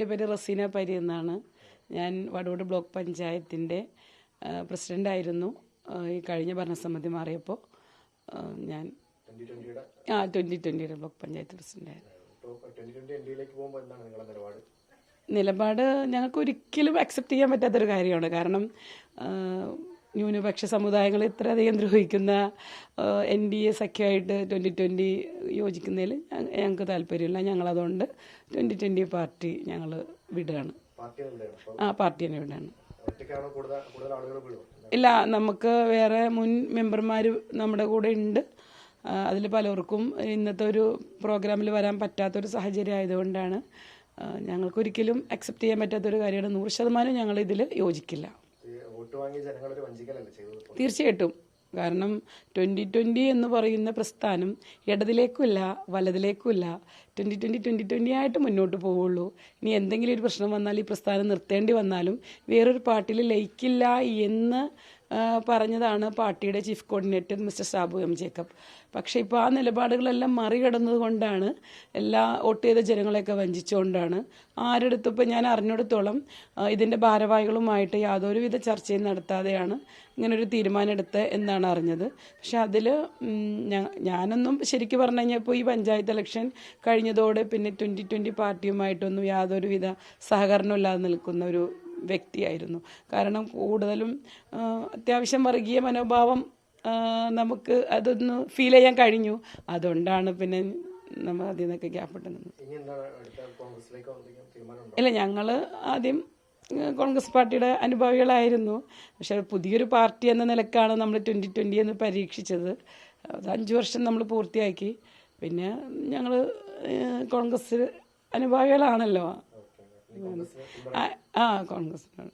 എന്റെ പേര് റസീന പരി എന്നാണ്. ഞാൻ വടവൂട് ബ്ലോക്ക് പഞ്ചായത്തിന്റെ പ്രസിഡന്റായിരുന്നു ഈ കഴിഞ്ഞ ഭരണസമിതി മാറിയപ്പോൾ ഞാൻ ആ ട്വന്റി ട്വന്റിയുടെ ബ്ലോക്ക് പഞ്ചായത്ത് പ്രസിഡന്റായിരുന്നു നിലപാട് ഞങ്ങൾക്ക് ഒരിക്കലും അക്സെപ്റ്റ് ചെയ്യാൻ പറ്റാത്തൊരു കാര്യമാണ്. കാരണം ന്യൂനപക്ഷ സമുദായങ്ങൾ ഇത്രയധികം ദ്രോഹിക്കുന്ന എൻ ഡി എ സഖ്യമായിട്ട് ട്വന്റി ട്വന്റി യോജിക്കുന്നതിൽ ഞങ്ങൾക്ക് താല്പര്യമില്ല. ഞങ്ങളതുകൊണ്ട് ട്വന്റി ട്വന്റി പാർട്ടി ഞങ്ങൾ വിടുകയാണ്. ആ പാർട്ടി തന്നെ വിടുകയാണ്. ഇല്ല നമുക്ക് വേറെ മുൻ മെമ്പർമാർ നമ്മുടെ കൂടെ ഉണ്ട്. അതിൽ പലർക്കും ഇന്നത്തെ ഒരു പ്രോഗ്രാമിൽ വരാൻ പറ്റാത്തൊരു സാഹചര്യം ആയതുകൊണ്ടാണ് ഞങ്ങൾക്കൊരിക്കലും അക്സെപ്റ്റ് ചെയ്യാൻ പറ്റാത്തൊരു കാര്യമാണ്. നൂറ് ശതമാനം ഞങ്ങൾ ഇതിൽ യോജിക്കില്ല. തീർച്ചയായിട്ടും. കാരണം ട്വന്റി ട്വന്റി എന്ന് പറയുന്ന പ്രസ്ഥാനം ഇടതിലേക്കുമില്ല വലതിലേക്കുമില്ല. ട്വന്റി ട്വന്റി ട്വന്റി ട്വന്റി ആയിട്ട് മുന്നോട്ട് പോവുള്ളൂ. ഇനി എന്തെങ്കിലും ഒരു പ്രശ്നം വന്നാൽ ഈ പ്രസ്ഥാനം നിർത്തേണ്ടി വന്നാലും വേറൊരു പാർട്ടിയിൽ ലയിക്കില്ല എന്ന് പറഞ്ഞതാണ് പാർട്ടിയുടെ chief coordinator mister Sabu M Jacob. പക്ഷേ ഇപ്പോൾ ആ നിലപാടുകളെല്ലാം മറികടന്നത് കൊണ്ടാണ് എല്ലാ വോട്ട് ചെയ്ത ജനങ്ങളെയൊക്കെ വഞ്ചിച്ചുകൊണ്ടാണ്. ആരെടുത്തും ഇപ്പം ഞാൻ അറിഞ്ഞെടുത്തോളം ഇതിന്റെ ഭാരവാഹികളുമായിട്ട് യാതൊരുവിധ ചർച്ചയും നടത്താതെയാണ് ഇങ്ങനെ ഒരു തീരുമാനമെടുത്ത് എന്നാണ് അറിഞ്ഞത്. പക്ഷെ അതിൽ ഞാനൊന്നും ശരിക്കും പറഞ്ഞു കഴിഞ്ഞാൽ ഇപ്പോൾ ഈ പഞ്ചായത്ത് ഇലക്ഷൻ കഴിഞ്ഞതോടെ പിന്നെ ട്വന്റി ട്വന്റി പാർട്ടിയുമായിട്ടൊന്നും യാതൊരുവിധ സഹകരണമില്ലാതെ നിൽക്കുന്ന ഒരു വ്യക്തിയായിരുന്നു. കാരണം കൂടുതലും അത്യാവശ്യം വർഗീയ മനോഭാവം നമുക്ക് അതൊന്ന് ഫീൽ ചെയ്യാൻ കഴിഞ്ഞു. അതുകൊണ്ടാണ് പിന്നെ നമ്മൾ അതിൽ നിന്നൊക്കെ ഗ്യാപ്പിട്ട് നിന്നത്. ഇല്ല ഞങ്ങൾ ആദ്യം കോൺഗ്രസ് പാർട്ടിയുടെ അനുഭാവികളായിരുന്നു. പക്ഷെ പുതിയൊരു പാർട്ടി എന്ന നിലക്കാണ് നമ്മൾ ട്വന്റി ട്വന്റി എന്ന് പരീക്ഷിച്ചത്. അത് അഞ്ച് വർഷം നമ്മൾ പൂർത്തിയാക്കി. പിന്നെ ഞങ്ങൾ കോൺഗ്രസ് അനുഭാവികളാണല്ലോ. ആ കോൺഗ്രസിനാണ്